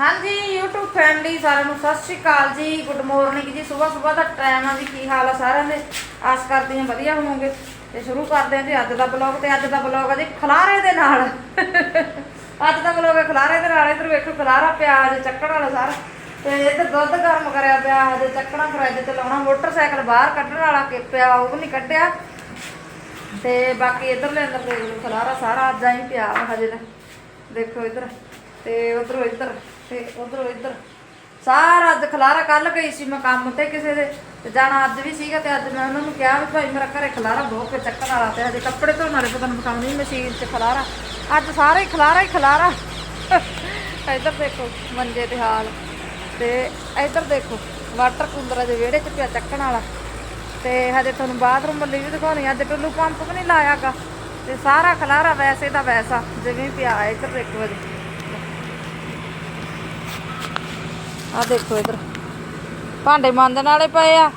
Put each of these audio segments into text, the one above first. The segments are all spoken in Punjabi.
ਹਾਂਜੀ, YouTube ਫੈਮਿਲੀ ਸਾਰਿਆਂ ਨੂੰ ਸਤਿ ਸ਼੍ਰੀ ਅਕਾਲ ਜੀ। ਗੁੱਡ ਮਾਰਨਿੰਗ ਜੀ। ਸਵੇਰ ਸਵੇਰ ਦਾ ਟਾਈਮ ਆ ਜੀ ਕੀ ਹਾਲ ਆ ਸਾਰਿਆਂ ਦੇ? ਆਸ ਕਰਦੀ ਹਾਂ ਵਧੀਆ ਹੋਵੋਗੇ। ਤੇ ਸ਼ੁਰੂ ਕਰਦੇ ਹਾਂ ਜੀ ਅੱਜ ਦਾ ਬਲੌਗ ਤੇ ਅੱਜ ਦਾ ਬਲੌਗ ਆ ਜੀ ਖਲਾਰੇ ਦੇ ਨਾਲ। ਅੱਜ ਦਾ ਬਲੌਗ ਹੈ ਖਲਾਰੇ ਦੇ ਨਾਲ। ਇਧਰ ਵੇਖੋ ਖਲਾਰਾ ਪਿਆਜ਼ ਚੱਕਣ ਵਾਲਾ ਸਾਰਾ। ਤੇ ਇੱਧਰ ਦੁੱਧ ਗਰਮ ਕਰਿਆ ਪਿਆ ਹਜੇ ਚੱਕਣਾ ਫਰਿੱਜ ਤੇ ਲਾਉਣਾ। ਮੋਟਰਸਾਈਕਲ ਬਾਹਰ ਕੱਢਣ ਵਾਲਾ ਕਿ ਪਿਆ, ਉਹ ਵੀ ਨਹੀਂ ਕੱਢਿਆ। ਤੇ ਬਾਕੀ ਇਧਰਲੇ ਅੰਦਰ ਦੇਖ ਲਓ, ਖਲਾਰਾ ਸਾਰਾ ਅੱਜ ਆਈ ਪਿਆ ਵਾ ਹਜੇ ਤਾਂ। ਦੇਖੋ ਇਧਰ। ਤੇ ਉਧਰੋਂ ਇੱਧਰ। ਤੇ ਉਧਰੋਂ ਇੱਧਰ। ਸਾਰਾ ਅੱਜ ਖਲਾਰਾ ਕੱਲ ਗਈ ਸੀ ਮੈਂ ਕੰਮ ਤੇ ਕਿਸੇ ਦੇ, ਤੇ ਜਾਣਾ ਅੱਜ ਵੀ ਸੀਗਾ ਤੇ ਅੱਜ ਮੈਂ ਉਹਨਾਂ ਨੂੰ ਕਿਹਾ ਵੀ ਭਾਈ ਮੇਰਾ ਘਰੇ ਖਲਾਰਾ ਬਹੁਤ ਕੇ ਚੱਕਣ ਵਾਲਾ ਤੇ ਹਜੇ ਕੱਪੜੇ ਧੋਣ ਵਾਲੇ ਪਤਾ ਨਹੀਂ ਪਕਾਉਣੀ ਮਸ਼ੀਨ 'ਚ ਖਲਾਰਾ। ਅੱਜ ਸਾਰੇ ਹੀ ਖਲਾਰਾ ਹੀ ਖਲਾਰਾ। ਇੱਧਰ ਦੇਖੋ ਮੰਜੇ ਤੇ ਹਾਲ ਤੇ ਇੱਧਰ ਦੇਖੋ ਵਾਟਰ ਕੂਲਰ ਦੇ ਵਿਹੜੇ 'ਚ ਪਿਆ ਚੱਕਣ ਵਾਲਾ। ਤੇ ਹਜੇ ਤੁਹਾਨੂੰ ਬਾਥਰੂਮ ਵੱਲੀ ਵੀ ਦਿਖਾਉਣੀ, ਅੱਜ ਟੁੱਲੂ ਪੰਪ ਵੀ ਨਹੀਂ ਲਾਇਆਗਾ। ਤੇ ਸਾਰਾ ਖਲਾਰਾ ਵੈਸੇ ਦਾ ਵੈਸਾ, ਜਿਵੇਂ ਪਿਆ ਇੱਧਰ ਦੇਖੋ ਜੀ ਆ ਦੇਖੋ ਇੱਧਰ। ਭਾਂਡੇ ਮਾਂਜਣ ਵਾਲੇ ਪਏ ਆ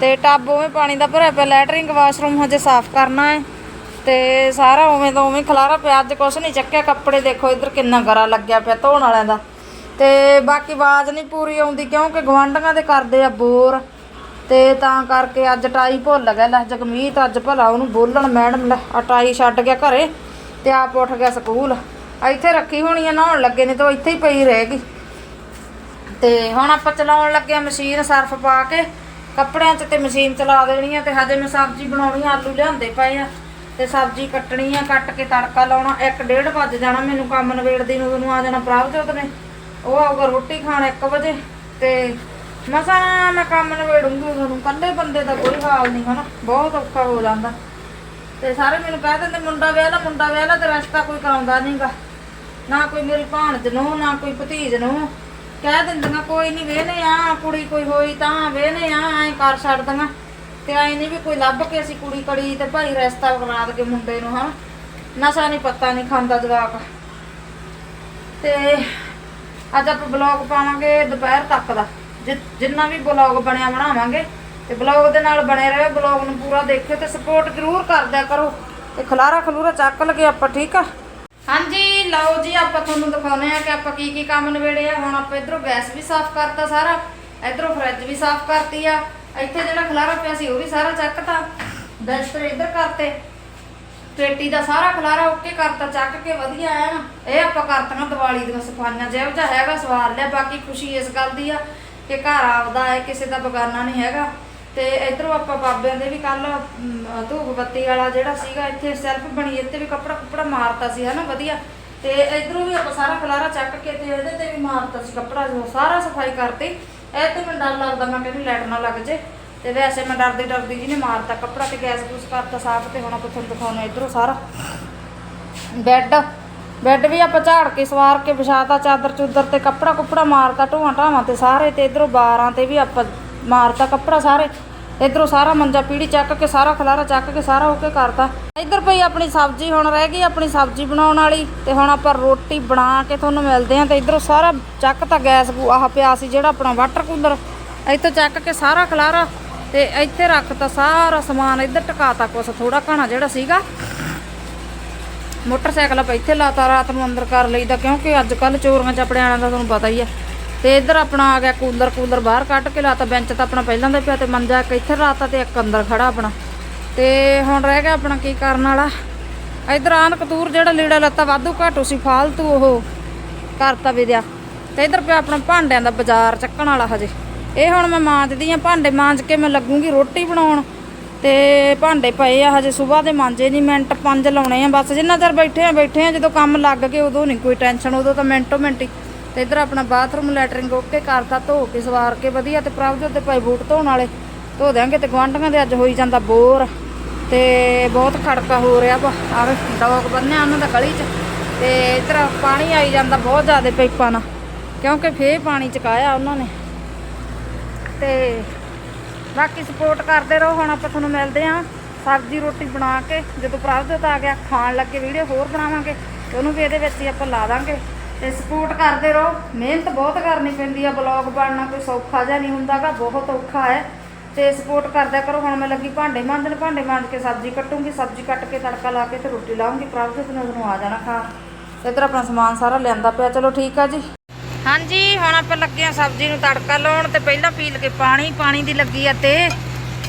ਤੇ ਟੱਬ ਉਵੇਂ ਪਾਣੀ ਦਾ ਭਰਿਆ ਪਿਆ ਲੈਟਰਿੰਗ ਵਾਸ਼ਰੂਮ ਹਜੇ ਸਾਫ਼ ਕਰਨਾ ਹੈ ਤੇ ਸਾਰਾ ਉਵੇਂ ਦਾ ਉਵੇਂ ਖਲਾਰਾ ਪਿਆ, ਅੱਜ ਕੁਛ ਨਹੀਂ ਚੱਕਿਆ, ਕੱਪੜੇ ਦੇਖੋ ਇੱਧਰ ਕਿੰਨਾ ਗਰਾ ਲੱਗਿਆ ਪਿਆ ਧੋਣ ਵਾਲਿਆਂ ਦਾ। ਤੇ ਬਾਕੀ ਆਵਾਜ਼ ਨਹੀਂ ਪੂਰੀ ਆਉਂਦੀ ਕਿਉਂਕਿ ਗਵਾਂਢੀਆਂ ਦੇ ਕਰਦੇ ਆ ਬੋਰ ਤੇ ਤਾਂ ਕਰਕੇ ਅੱਜ ਟਾਈ ਭੁੱਲ ਗਿਆ, ਲੈ ਜਗਮੀਤ ਅੱਜ ਭਲਾ ਉਹਨੂੰ ਬੋਲਣ ਮੈਡਮ ਲੈ ਆ ਟਾਈ ਛੱਡ ਗਿਆ ਘਰੇ ਤੇ ਆਪ ਉੱਠ ਗਿਆ ਸਕੂਲ। ਇੱਥੇ ਰੱਖੀ ਹੋਣੀ ਆ, ਨਹਾਉਣ ਲੱਗੇ ਨੇ ਤਾਂ ਉਹ ਇੱਥੇ ਹੀ ਪਈ ਰਹੇਗੀ। ਤੇ ਹੁਣ ਆਪਾਂ ਚਲਾਉਣ ਲੱਗੇ ਆ ਮਸ਼ੀਨ ਸਰਫ ਪਾ ਕੇ। ਕੱਪੜਿਆਂ 'ਚ ਤੇ ਮਸ਼ੀਨ ਚਲਾ ਦੇਣੀ ਆ ਤੇ ਹਜੇ ਮੈਂ ਸਬਜ਼ੀ ਬਣਾਉਣੀ ਆ, ਆਲੂ ਲਿਆਂਦੇ ਪਏ ਆ। ਤੇ ਸਬਜ਼ੀ ਕੱਟਣੀ ਆ, ਕੱਟ ਕੇ ਤੜਕਾ ਲਾਉਣਾ 1:30 ਵੱਜ ਜਾਣਾ ਮੈਨੂੰ ਕੰਮ ਨਵੇੜਦੀ ਨੂੰ ਉਹਨੂੰ ਆ ਜਾਣਾ ਪ੍ਰਭਜੋਤ ਨੇ। ਉਹ ਆਊਗਾ ਰੋਟੀ ਖਾਣ 1 ਵਜੇ ਤੇ ਮਸਾਂ ਮੈਂ ਕੰਮ ਨਵੇੜੂੰਗੀ ਉਹਨੂੰ ਕੱਲੇ ਬੰਦੇ ਦਾ ਕੋਈ ਹਾਲ ਨਹੀਂ ਹਨਾ, ਬਹੁਤ ਔਖਾ ਹੋ ਜਾਂਦਾ। ਤੇ ਸਾਰੇ ਮੈਨੂੰ ਕਹਿ ਦਿੰਦੇ, ਮੁੰਡਾ ਵਿਆਹ ਲਾ, ਮੁੰਡਾ ਵਿਆਹ ਲਾ ਤੇ ਰਸਤਾ ਕੋਈ ਕਰਾਉਂਦਾ ਨਹੀਂਗਾ ਨਾ ਕੋਈ ਮੇਰੀ ਭਾਣਜ ਨੂੰ, ਨਾ ਕੋਈ ਭਤੀਜ ਨੂੰ। ਕਹਿ ਦਿੰਦੀਆਂ, ਕੋਈ ਨਹੀਂ ਵੇਹਨੇ ਆ, ਕੁੜੀ ਕੋਈ ਹੋਈ ਤਾਂ ਵੇਹਨੇ ਆ, ਐ ਕਰ ਛੱਡਦੀਆਂ ਤੇ ਐ ਨਹੀਂ ਵੀ ਕੋਈ ਲੱਭ ਕੇ ਅਸੀਂ ਕੁੜੀ ਕੜੀ ਤੇ ਭਾਈ ਰਸਤਾ ਕਰਾ ਦਗੇ ਮੁੰਡੇ ਨੂੰ ਹਾਂ ਨਸ਼ਾ ਨਹੀਂ ਪਤਾ ਨਹੀਂ ਖਾਂਦਾ ਜਵਾਕ। ਤੇ ਅੱਜ ਆਪਾਂ ਬਲੌਗ ਪਾਵਾਂਗੇ ਦੁਪਹਿਰ ਤੱਕ ਦਾ। ਜਿ- ਜਿੰਨਾ ਵੀ ਬਲੌਗ ਬਣਿਆ ਬਣਾਵਾਂਗੇ। ਤੇ ਬਲੌਗ ਦੇ ਨਾਲ ਬਣੇ ਰਹੋ, ਬਲੌਗ ਨੂੰ ਪੂਰਾ ਦੇਖਿਓ ਤੇ ਸਪੋਰਟ ਜ਼ਰੂਰ ਕਰਦਿਆ ਕਰੋ। ਤੇ ਖਲਾਰਾ ਖਲੂਰਾ ਚੱਕ ਲਗੇ ਆਪਾਂ, ਠੀਕ ਆ? ਹਾਂਜੀ। ਲਓ ਜੀ, ਆਪਾਂ ਤੁਹਾਨੂੰ ਦਿਖਾਉਨੇ ਆ ਕਿ ਆਪਾਂ ਕੀ ਕੀ ਕੰਮ ਨਵੇੜੇ ਆ। ਹੁਣ ਆਪਾਂ ਇਧਰੋਂ ਗੈਸ ਵੀ ਸਾਫ਼ ਕਰਤਾ ਸਾਰਾ, ਇਧਰੋਂ ਫਰਿੱਜ ਵੀ ਸਾਫ਼ ਕਰਤੀ ਆ। ਇੱਥੇ ਜਿਹੜਾ ਖਲਾਰਾ ਪਿਆ ਸੀ, ਉਹ ਵੀ ਸਾਰਾ ਚੱਕਤਾ ਬਿਸਤਰ ਇੱਧਰ ਕਰਤੇ। ਪੇਟੀ ਦਾ ਸਾਰਾ ਖਲਾਰਾ ਓਕੇ ਕਰਤਾ, ਚੱਕ ਕੇ ਵਧੀਆ ਐ ਨਾ। ਇਹ ਆਪਾਂ ਕਰਤੀਆਂ ਦੀਵਾਲੀ ਦੀਆਂ ਸਫਾਈਆਂ, ਜਿਹੋ ਜਿਹਾ ਹੈਗਾ ਸਵਾਰ ਲਿਆ। ਬਾਕੀ ਖੁਸ਼ੀ ਇਸ ਗੱਲ ਦੀ ਆ ਕਿ ਘਰ ਆਪਦਾ ਹੈ, ਕਿਸੇ ਦਾ ਬਗਾਨਾ ਨਹੀਂ ਹੈਗਾ। ਤੇ ਇਧਰੋਂ ਆਪਾਂ ਬਾਬਿਆਂ ਦੇ ਵੀ ਕੱਲ ਧੂਪ ਬੱਤੀ ਵਾਲਾ ਜਿਹੜਾ ਸੀਗਾ, ਇੱਥੇ ਸੈਲਫ ਬਣੀ, ਇੱਥੇ ਵੀ ਕੱਪੜਾ ਕੁਪੜਾ ਮਾਰਤਾ ਸੀ, ਹਨਾ, ਵਧੀਆ। ਤੇ ਇਧਰੋਂ ਵੀ ਆਪਾਂ ਸਾਰਾ ਖਲਾਰਾ ਚੱਕ ਕੇ ਤੇ ਇਹਦੇ ਤੇ ਵੀ ਮਾਰਤਾ ਸੀ ਕੱਪੜਾ ਜੋ ਸਾਰਾ ਸਫ਼ਾਈ ਕਰਤੀ। ਇਹ ਤੇ ਮੈਨੂੰ ਡਰ ਲੱਗਦਾ ਮੈਂ ਕਹਿੰਦੀ ਲਾਈਟ ਨਾ ਲੱਗ ਜੇ। ਤੇ ਵੈਸੇ ਮੈਂ ਡਰਦੀ ਡਰਦੀ ਜੀ ਨੇ ਮਾਰਤਾ ਕੱਪੜਾ ਤੇ ਗੈਸ ਗੂਸ ਕਰਤਾ ਸਾਫ਼ ਤੇ ਹੁਣ ਆਪਾਂ ਤੁਹਾਨੂੰ ਦਿਖਾਉਣੇ ਇਧਰੋਂ ਸਾਰਾ। ਬੈੱਡ ਬੈੱਡ ਵੀ ਆਪਾਂ ਝਾੜ ਕੇ ਸਵਾਰ ਕੇ ਵਿਛਾਤਾ, ਚਾਦਰ ਚੁੱਦਰ ਤੇ ਕੱਪੜਾ ਕੁਪੜਾ ਮਾਰਤਾ ਢੋਆਂ ਢਾਵਾਂ ਤੇ ਸਾਰੇ ਤੇ ਇਧਰੋਂ ਬਾਰਾਂ ਤੇ ਵੀ ਆਪਾਂ ਮਾਰਤਾ ਕੱਪੜਾ ਸਾਰੇ। ਇਧਰੋਂ ਸਾਰਾ ਮੰਜਾ ਪੀੜੀ ਚੱਕ ਕੇ, ਸਾਰਾ ਖਲਾਰਾ ਚੱਕ ਕੇ, ਸਾਰਾ ਹੋ ਕੇ ਕਰਤਾ। ਇਧਰ ਪਈ ਆਪਣੀ ਸਬਜ਼ੀ, ਹੁਣ ਰਹਿ ਗਈ ਆਪਣੀ ਸਬਜ਼ੀ ਬਣਾਉਣ ਵਾਲੀ ਤੇ ਹੁਣ ਆਪਾਂ ਰੋਟੀ ਬਣਾ ਕੇ ਤੁਹਾਨੂੰ ਮਿਲਦੇ ਆਂ ਤੇ ਇਧਰੋਂ ਸਾਰਾ ਚੱਕ ਤਾਂ ਗੈਸ ਆਹ ਪਿਆ ਸੀ ਜਿਹੜਾ ਆਪਣਾ ਵਾਟਰ ਕੂਲਰ। ਇੱਥੋਂ ਚੱਕ ਕੇ ਸਾਰਾ ਖਲਾਰਾ ਤੇ ਇੱਥੇ ਰੱਖਤਾ ਸਾਰਾ ਸਮਾਨ ਇੱਧਰ ਟਿਕਾਤਾ ਕੁਛ ਥੋੜਾ ਘਣਾ ਜਿਹੜਾ ਸੀਗਾ। ਮੋਟਰਸਾਈਕਲ ਆਪਾਂ ਇੱਥੇ ਲਾਤਾ, ਰਾਤ ਨੂੰ ਅੰਦਰ ਕਰ ਲਈਦਾ ਕਿਉਂਕਿ ਅੱਜ ਕੱਲ ਚੋਰੀਆਂ ਚਪੜਿਆਂ ਦਾ ਤੁਹਾਨੂੰ ਪਤਾ ਹੀ ਆ। ਤੇ ਇੱਧਰ ਆਪਣਾ ਆ ਗਿਆ ਕੂਲਰ ਕੂਲਰ ਬਾਹਰ ਕੱਢ ਕੇ ਲਾਤਾ ਬੈਂਚ ਤਾਂ ਆਪਣਾ ਪਹਿਲਾਂ ਦਾ ਪਿਆ ਤੇ ਮੰਜਾ ਇੱਕ ਇੱਥੇ ਲਾਤਾ ਤੇ ਇੱਕ ਅੰਦਰ ਖੜਾ ਆਪਣਾ। ਤੇ ਹੁਣ ਰਹਿ ਗਿਆ ਆਪਣਾ ਕੀ ਕਰਨ ਵਾਲਾ? ਇੱਧਰ ਆਨ ਕਤੂਰ ਜਿਹੜਾ ਲੀੜਾ ਲੱਤਾ ਵਾਧੂ ਘਾਟੂ ਸੀ, ਫਾਲਤੂ ਉਹ ਕਰਤਾ ਵੀ ਦਿਆ ਤੇ ਇੱਧਰ ਪਿਆ ਆਪਣਾ ਭਾਂਡਿਆਂ ਦਾ ਬਾਜ਼ਾਰ ਚੱਕਣ ਵਾਲਾ ਹਜੇ। ਇਹ ਹੁਣ ਮੈਂ ਮਾਂਜਦੀ ਆ, ਭਾਂਡੇ ਮਾਂਜ ਕੇ ਮੈਂ ਲੱਗੂਗੀ ਰੋਟੀ ਬਣਾਉਣ। ਤੇ ਭਾਂਡੇ ਪਏ ਆ ਹਜੇ ਸਵੇਰ ਦੇ, ਮਾਂਜੇ ਨਹੀਂ ਮਿੰਟ ਪੰਜ ਲਾਉਣੇ ਆ ਬਸ। ਜਿੰਨਾ ਚਿਰ ਬੈਠੇ ਆ ਬੈਠੇ ਆ, ਜਦੋਂ ਕੰਮ ਲੱਗ ਗਏ ਉਦੋਂ ਨਹੀਂ ਕੋਈ ਟੈਨਸ਼ਨ ਉਦੋਂ ਤਾਂ ਮਿੰਟੋ ਹੀ। ਤੇ ਇੱਧਰ ਆਪਣਾ ਬਾਥਰੂਮ ਲੈਟਰਿੰਗ ਓਕੇ ਕਰਤਾ, ਧੋ ਕੇ ਸਵਾਰ ਕੇ ਵਧੀਆ ਤੇ ਪ੍ਰਭਜੋਤ ਦੇ ਭਾਈ ਬੂਟ ਧੋਣ ਵਾਲੇ। ਧੋ ਦਿਆਂਗੇ ਤੇ ਗਵਾਂਢੀਆਂ ਦੇ ਅੱਜ ਹੋਈ ਜਾਂਦਾ ਬੋਰ ਤੇ ਬਹੁਤ ਖੜਕਾ ਹੋ ਰਿਹਾ ਵਾ। ਆਵੇ ਡੌਗ ਬੰਨਿਆ ਉਹਨਾਂ ਦਾ ਗਲੀ 'ਚ ਤੇ ਇੱਧਰ ਪਾਣੀ ਆਈ ਜਾਂਦਾ ਬਹੁਤ ਜ਼ਿਆਦਾ ਪਾਈਪਾਂ ਨਾਲ, ਕਿਉਂਕਿ ਫੇਰ ਪਾਣੀ ਚਕਾਇਆ ਉਹਨਾਂ ਨੇ। ਤੇ ਬਾਕੀ ਸਪੋਰਟ ਕਰਦੇ ਰਹੋ, ਹੁਣ ਆਪਾਂ ਤੁਹਾਨੂੰ ਮਿਲਦੇ ਆਂ ਸਬਜ਼ੀ ਰੋਟੀ ਬਣਾ ਕੇ। ਜਦੋਂ ਪ੍ਰਭਜੋਤ ਆ ਗਿਆ, ਖਾਣ ਲੱਗੇ, ਵੀਡੀਓ ਹੋਰ ਬਣਾਵਾਂਗੇ ਤੇ ਉਹਨੂੰ ਵੀ ਇਹਦੇ ਵਿੱਚ ਹੀ ਆਪਾਂ ਲਾ ਦਾਂਗੇ। ਤੇ ਸਪੋਰਟ ਕਰਦੇ ਰਹੋ। ਮਿਹਨਤ ਬਹੁਤ ਕਰਨੀ ਪੈਂਦੀ ਆ ਬਲੌਗ ਬਣਨਾ, ਕੋਈ ਸੌਖਾ ਜਿਹਾ ਨਹੀਂ ਹੁੰਦਾਗਾ, ਬਹੁਤ ਔਖਾ ਹੈ। ਤੇ ਸਪੋਰਟ ਕਰਦਿਆ ਕਰੋ। ਹੁਣ ਮੈਂ ਲੱਗੀ ਭਾਂਡੇ ਮਾਂਜਣ, ਭਾਂਡੇ ਮਾਂਜ ਕੇ ਸਬਜ਼ੀ ਕੱਟੂੰਗੀ, ਸਬਜ਼ੀ ਕੱਟ ਕੇ ਤੜਕਾ ਲਾ ਕੇ ਤੇ ਰੋਟੀ ਲਾਉਂਗੀ ਪ੍ਰਭਜੋਤ ਨੇ ਉਹਨੂੰ ਆ ਜਾਣਾ ਖਾ ਇੱਧਰ ਆਪਣਾ ਸਮਾਨ ਸਾਰਾ ਲਿਆਂਦਾ ਪਿਆ। ਚਲੋ ਠੀਕ ਆ ਜੀ। ਹਾਂਜੀ, ਹੁਣ ਆਪਾਂ ਲੱਗੇ ਆ ਸਬਜ਼ੀ ਨੂੰ ਤੜਕਾ ਲਾਉਣ ਤੇ ਪਹਿਲਾਂ ਪੀਲ ਕੇ ਪਾਣੀ ਪਾਣੀ ਦੀ ਲੱਗੀ ਆ ਤੇ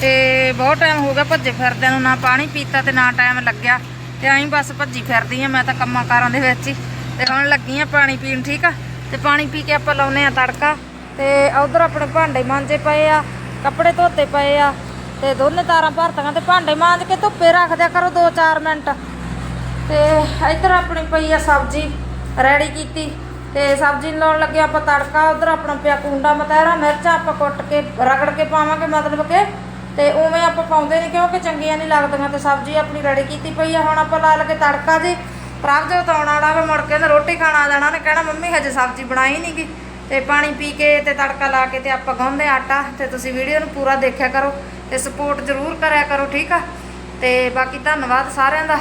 ਤੇ ਬਹੁਤ ਟਾਈਮ ਹੋ ਗਿਆ ਭੱਜੇ ਫਿਰਦਿਆਂ ਨੂੰ। ਨਾ ਪਾਣੀ ਪੀਤਾ ਤੇ ਨਾ ਟਾਈਮ ਲੱਗਿਆ। ਤੇ ਐਂ ਬਸ ਭੱਜੀ ਫਿਰਦੀ ਆ। ਮੈਂ ਤਾਂ ਕੰਮਾਂ ਕਾਰਾਂ ਦੇ ਵਿੱਚ ਹੀ। ਤੇ ਹੁਣ ਲੱਗੀ ਆ ਪਾਣੀ ਪੀਣ, ਠੀਕ ਆ? ਤੇ ਪਾਣੀ ਪੀ ਕੇ ਆਪਾਂ ਲਾਉਨੇ ਆ ਤੜਕਾ। ਤੇ ਉਧਰ ਆਪਣੇ ਭਾਂਡੇ ਮਾਂਜੇ ਪਏ ਆ, ਕੱਪੜੇ ਧੋਤੇ ਪਏ ਆ, ਤੇ ਦੋਨੇ ਤਾਰਾਂ ਭਰਤੀਆਂ ਤੇ ਭਾਂਡੇ ਮਾਂਜ ਕੇ ਧੁੱਪੇ ਰੱਖ ਦਿਆ ਕਰੋ 2-4 ਮਿੰਟ। ਤੇ ਇੱਧਰ ਆਪਣੀ ਪਈ ਆ ਸਬਜ਼ੀ, ਰੈਡੀ ਕੀਤੀ। ਤੇ ਸਬਜ਼ੀ ਨੂੰ ਲਾਉਣ ਲੱਗੇ ਆਪਾਂ ਤੜਕਾ, ਉਧਰ ਆਪਣਾ ਪਿਆ ਕੁੰਡਾ ਮਤੈਰਾ ਮਿਰਚਾਂ ਆਪਾਂ ਕੁੱਟ ਕੇ, ਰਗੜ ਕੇ ਪਾਵਾਂਗੇ ਮਤਲਬ ਕਿ। ਤੇ ਉਵੇਂ ਆਪਾਂ ਪਾਉਂਦੇ ਨੇ ਕਿਉਂਕਿ ਚੰਗੀਆਂ ਨਹੀਂ ਲੱਗਦੀਆਂ ਤੇ ਸਬਜ਼ੀ ਆਪਣੀ ਰੈਡੀ ਕੀਤੀ ਪਈ ਆ। ਹੁਣ ਆਪਾਂ ਲਾ ਲਗੇ ਤੜਕਾ ਜੀ। ਪ੍ਰਭਜੋਤ ਆਉਣ ਵਾਲਾ ਵਾ ਮੁੜ ਕੇ ਨਾ ਰੋਟੀ ਖਾਣ ਆ ਜਾਣਾ ਨੇ ਕਹਿਣਾ, ਮੰਮੀ, ਹਜੇ ਸਬਜ਼ੀ ਬਣਾਈ ਨਹੀਂਗੀ ਤੇ ਪਾਣੀ ਪੀ ਕੇ ਤੇ ਤੜਕਾ ਲਾ ਕੇ ਤੇ ਆਪਾਂ ਗਾਉਂਦੇ ਆਟਾ, ਤੇ ਤੁਸੀਂ ਵੀਡੀਓ ਨੂੰ ਪੂਰਾ ਦੇਖਿਆ ਕਰੋ ਤੇ ਸਪੋਰਟ ਜ਼ਰੂਰ ਕਰਿਆ ਕਰੋ, ਠੀਕ ਆ? ਤੇ ਬਾਕੀ ਧੰਨਵਾਦ ਸਾਰਿਆਂ ਦਾ।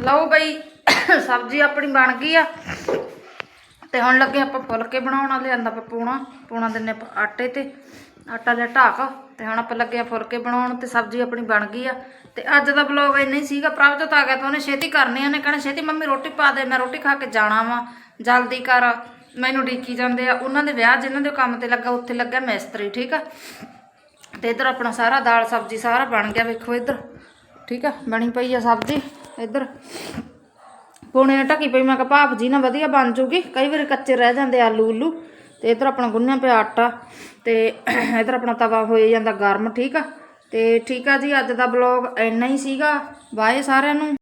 ਲਓ ਬਈ, ਸਬਜ਼ੀ ਆਪਣੀ ਬਣ ਗਈ ਆ। ਤੇ ਹੁਣ ਲੱਗੇ ਆਪਾਂ ਫੁਲਕੇ ਬਣਾਉਣ, ਲਿਆਂਦਾ ਆਪਾਂ ਪੂਣਾ ਪੂਣਾ ਦਿੰਨੇ ਆਪਾਂ ਆਟੇ ਤੇ। ਆਟਾ ਲਿਆ ਢਾਕ ਤੇ ਹੁਣ ਆਪਾਂ ਲੱਗੇ ਆ ਫੁਲਕੇ ਬਣਾਉਣ ਤੇ ਸਬਜ਼ੀ ਆਪਣੀ ਬਣ ਗਈ ਆ। ਤੇ ਅੱਜ ਦਾ ਵਲੌਗ ਇੰਨਾ ਹੀ ਸੀਗਾ। ਪ੍ਰਭਜੋਤ ਆ ਗਿਆ ਤਾਂ ਉਹਨੇ ਛੇਤੀ ਕਰਨੀ ਆ। ਉਹਨੇ ਕਹਿਣਾ, ਛੇਤੀ ਮੰਮੀ ਰੋਟੀ ਪਾ ਦੇ, ਮੈਂ ਰੋਟੀ ਖਾ ਕੇ ਜਾਣਾ ਵਾ। ਜਲਦੀ ਕਰ। ਮੈਨੂੰ ਡੀਕੀ ਜਾਂਦੇ ਆ। ਉਹਨਾਂ ਦੇ ਵਿਆਹ ਜਿਨ੍ਹਾਂ ਦੇ ਕੰਮ ਤੇ ਲੱਗਾ, ਉੱਥੇ ਲੱਗਾ ਮਿਸਤਰੀ, ਠੀਕ ਆ? ਤੇ ਇਧਰ ਆਪਣਾ ਸਾਰਾ ਦਾਲ ਸਬਜ਼ੀ ਸਾਰਾ ਬਣ ਗਿਆ। ਵੇਖੋ ਇਧਰ, ਠੀਕ ਆ? ਬਣੀ ਪਈ ਆ ਸਬਜ਼ੀ, ਇਧਰ। ਪੋਣੇ ਢੱਕੀ ਪਈ। ਮੈਂ ਕਿਹਾ ਭਾਫ ਜੀ ਨਾ ਵਧੀਆ ਬਣ ਜੂਗੀ। ਕਈ ਵਾਰੀ ਕੱਚੇ ਰਹਿ ਜਾਂਦੇ ਆਲੂ ਉਲੂ ਤੇ ਇਧਰ ਆਪਣਾ ਗੁੰਨਿਆ ਪਿਆ ਆਟਾ ਤੇ ਇਧਰ ਆਪਣਾ ਤਵਾ ਹੋਏ ਜਾਂਦਾ ਗਰਮ, ਠੀਕ ਆ? ਤੇ ਠੀਕ ਆ ਜੀ, ਅੱਜ ਦਾ ਬਲੌਗ ਇੰਨਾ ਹੀ ਸੀਗਾ। ਬਾਏ ਸਾਰਿਆਂ ਨੂੰ।